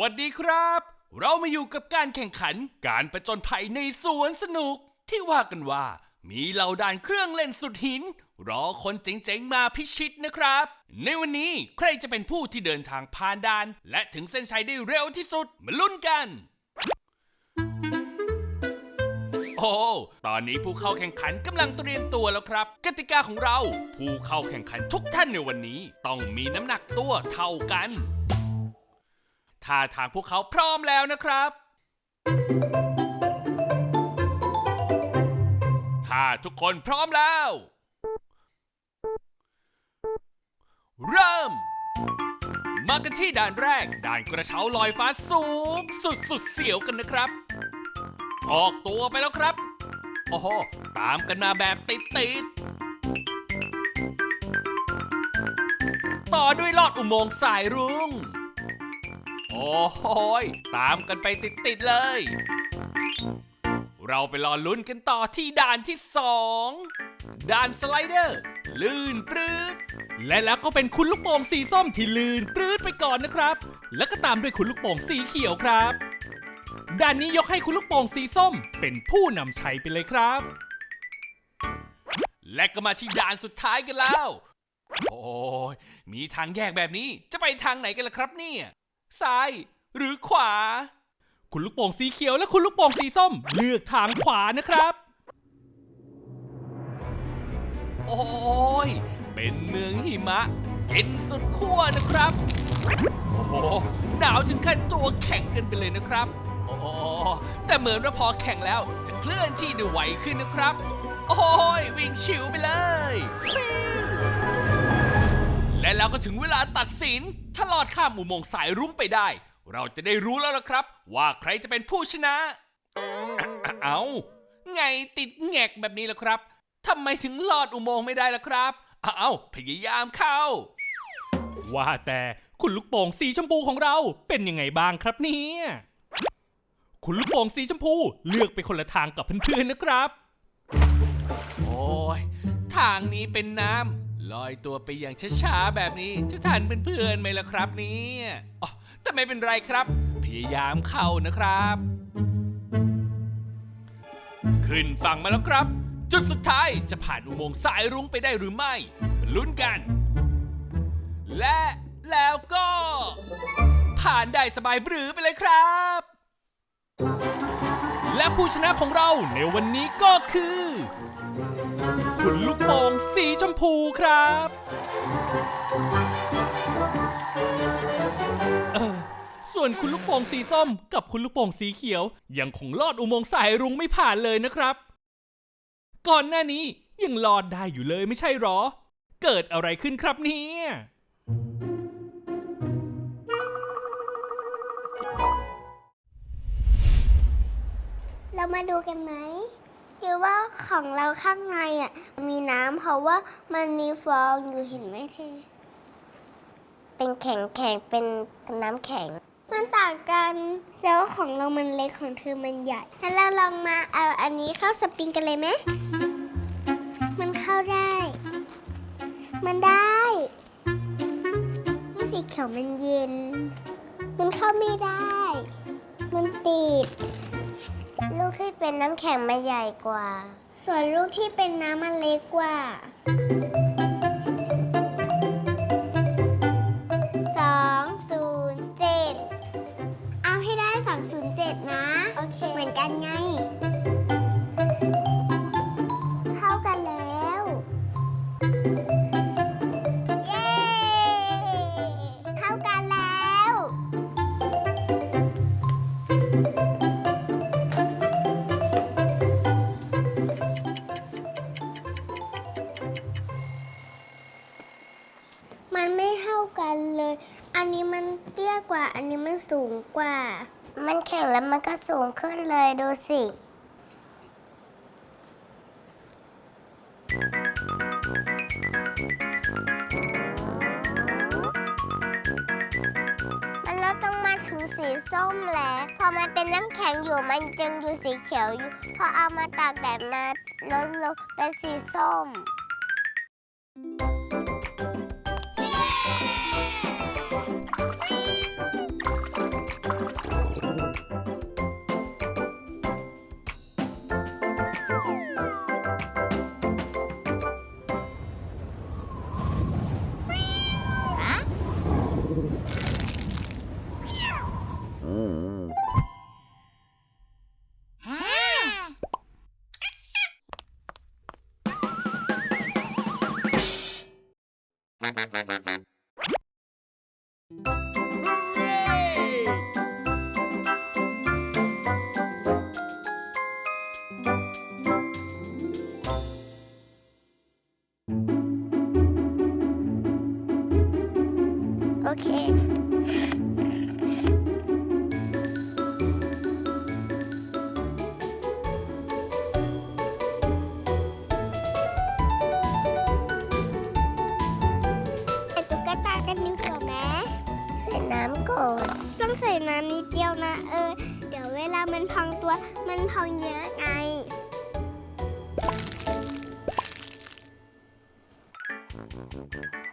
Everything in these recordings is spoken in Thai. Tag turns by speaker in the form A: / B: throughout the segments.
A: วัสดี
B: ครับ เรามาอยู่กับการแข่งขันการประจนภัยในสวนสนุก ที่ว่ากันว่า มีเหล่าด่านเครื่องเล่นสุดหิน รอคนเจ๋งๆมาพิชิตนะครับ ในวันนี้ใครจะเป็นผู้ที่เดินทางผ่านด่าน และถึงเส้นชัยได้เร็วที่สุด มาลุ้นกัน โอ้ ตอนนี้ผู้เข้าแข่งขันกำลังเตรียมตัวแล้วครับ กติกาของเรา ผู้เข้าแข่งขันทุกท่านในวันนี้ ต้องมีน้ำหนักตัวเท่ากัน ท่าทางพวกเขาพร้อมแล้วนะครับถ้าทุกคนพร้อมแล้ว เริ่ม มากันที่ด่านแรก ด่านกระเช้าลอยฟ้าสูง สุดสุดเสียวกันนะครับ ออกตัวไปแล้วครับ โอ้โห ตามกันมาแบบติดติดต่อด้วยลอดอุโมงค์สายรุง้ง โอ้โหยตามกันไปติด ๆ เลย เราไปรอลุ้นกันต่อที่ด่านที่สองด่านสไลเดอร์ ลื่นปรื้ดและแล้วก็เป็นคุณลูกโป่งสีส้มที่ลื่นปรื้ดไปก่อนนะครับ แล้วก็ตามด้วยคุณลูกโป่งสีเขียวครับด่านนี้ยกให้คุณลูกโป่งสีส้ม เป็นผู้นำชัยไปเลยครับ และก็มาที่ด่านสุดท้ายกันแล้ว โอ้ยมีทางแยกแบบนี้จะไปทางไหนกันล่ะครับเนี่ย ซ้าย หรือขวา คุณลูกโป่งสีเขียวและคุณลูกโป่งสีส้ม เลือกทางขวานะครับ โอ้ย เป็นเมืองหิมะเย็นสุดขั้วนะครับ โอ้โห หนาวถึงขั้นตัวแข็งกันไปเลยนะครับ โอ้แต่เหมือนว่าพอแข่งแล้วจะเคลื่อนที่ได้ไวขึ้นนะครับ โอ้ย วิ่งชิวไปเลยฟิว และแล้วก็ถึงเวลาตัดสิน ถ้าลอดข้ามอุโมงค์สายรุ้งไปได้ เราจะได้รู้แล้วนะครับ ว่าใครจะเป็นผู้ชนะอะเอาไงติดแงกแบบนี้ล่ะครับทำไมถึงลอดอุโมงค์ไม่ได้ล่ะครับ เอาพยายามเข้า ว่าแต่คุณลูกโป่งสีชมพูของเราเป็นยังไงบ้างครับเนี่ยคุณลูกโป่งสีชมพูเลือกไปคนละทางกับเพื่อนๆนะครับ โอ้ยทางนี้เป็นน้ำ ลอยตัวไปอย่างช้าๆแบบนี้จะทันเป็นเพื่อนๆไหมล่ะครับเนี่ยอ๋อแต่ไม่เป็นไรครับ พยายามเข้านะครับ ขึ้นฝั่งมาแล้วครับ จุดสุดท้ายจะผ่านอุโมงค์สายรุ้งไปได้หรือไม่มาลุ้นกัน และแล้วก็ ผ่านได้สบายบรือไปเลยครับ และผู้ชนะของเราในวันนี้ก็คือ คุณลูกโป่งสีชมพูครับ เออ ส่วนคุณลูกโป่งสีส้ม กับคุณลูกโป่งสีเขียว ยังคงลอดอุโมงค์สายรุ้งไม่ผ่านเลยนะครับ ก่อนหน้านี้ยังลอดได้อยู่เลยไม่ใช่หรอ เกิดอะไรขึ้นครับเนี่ย
A: เรามาดูกันไหม คือว่าของเราข้างในอะมีน้ำเพราะว่ามันมีฟองอยู่เห็นไหมเธอ
C: เป็นแข็งแข็งเป็นน้ำแข็ง
A: มันต่างกันแล้วของเรามันเล็กของเธอมันใหญ่งั้นเราลองมาเอาอันนี้เข้าสปริงกันเลยไหมมันเข้าได้ มันได้นี่สีเขียวมันเย็น มันเข้าไม่ได้ มันติด
C: ลูกที่เป็นน้ำแข็งมาใหญ่กว่า
A: ส่วนลูกที่เป็นน้ำมันเล็กกว่า กันเลย อันนี้มันเตี้ยกว่า อันนี้มันสูงกว่า
C: มันแข็งแล้วมันก็สูงขึ้นเลยดูสิ มันลดลงมาถึงสีส้มแล้ว พอมันเป็นน้ำแข็งอยู่มันจึงอยู่สีเขียวอยู่ พอเอามาตากแดดมาลดลงเป็นสีส้ม เค
A: ใส่ตุ๊กตากันดีกว่าไหม
C: ใส่น้ำก่อน
A: ต้องใส่น้ำนิดเดียวนะ เออ เดี๋ยวเวลามันพองตัว มันพองเยอะไงเย้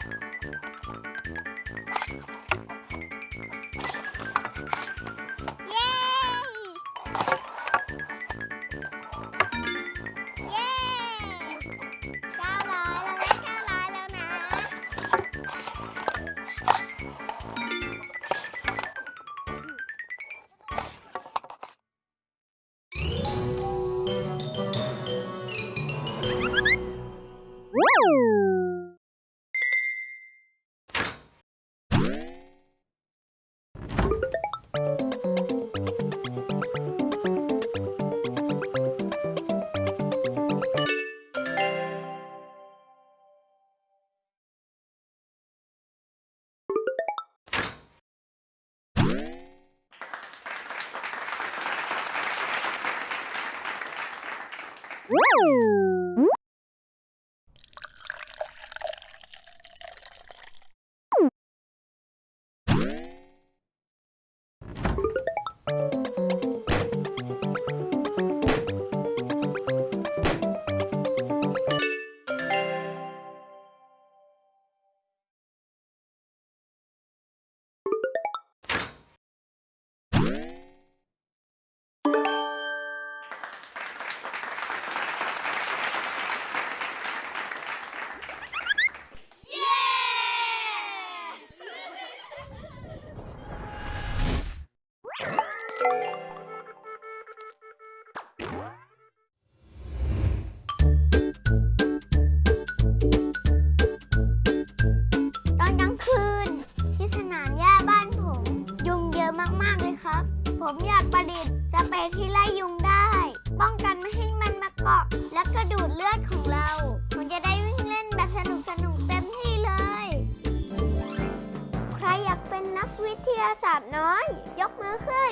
A: ดิษฐ์สเปรย์ที่ไล่ยุงได้ ป้องกันไม่ให้มันมาเกาะ และกระดูดเลือดของเราผมจะได้วิ่งเล่นแบบสนุกสนุกเต็มที่เลย ใครอยากเป็นนักวิทยาศาสตร์น้อย ยกมือขึ้น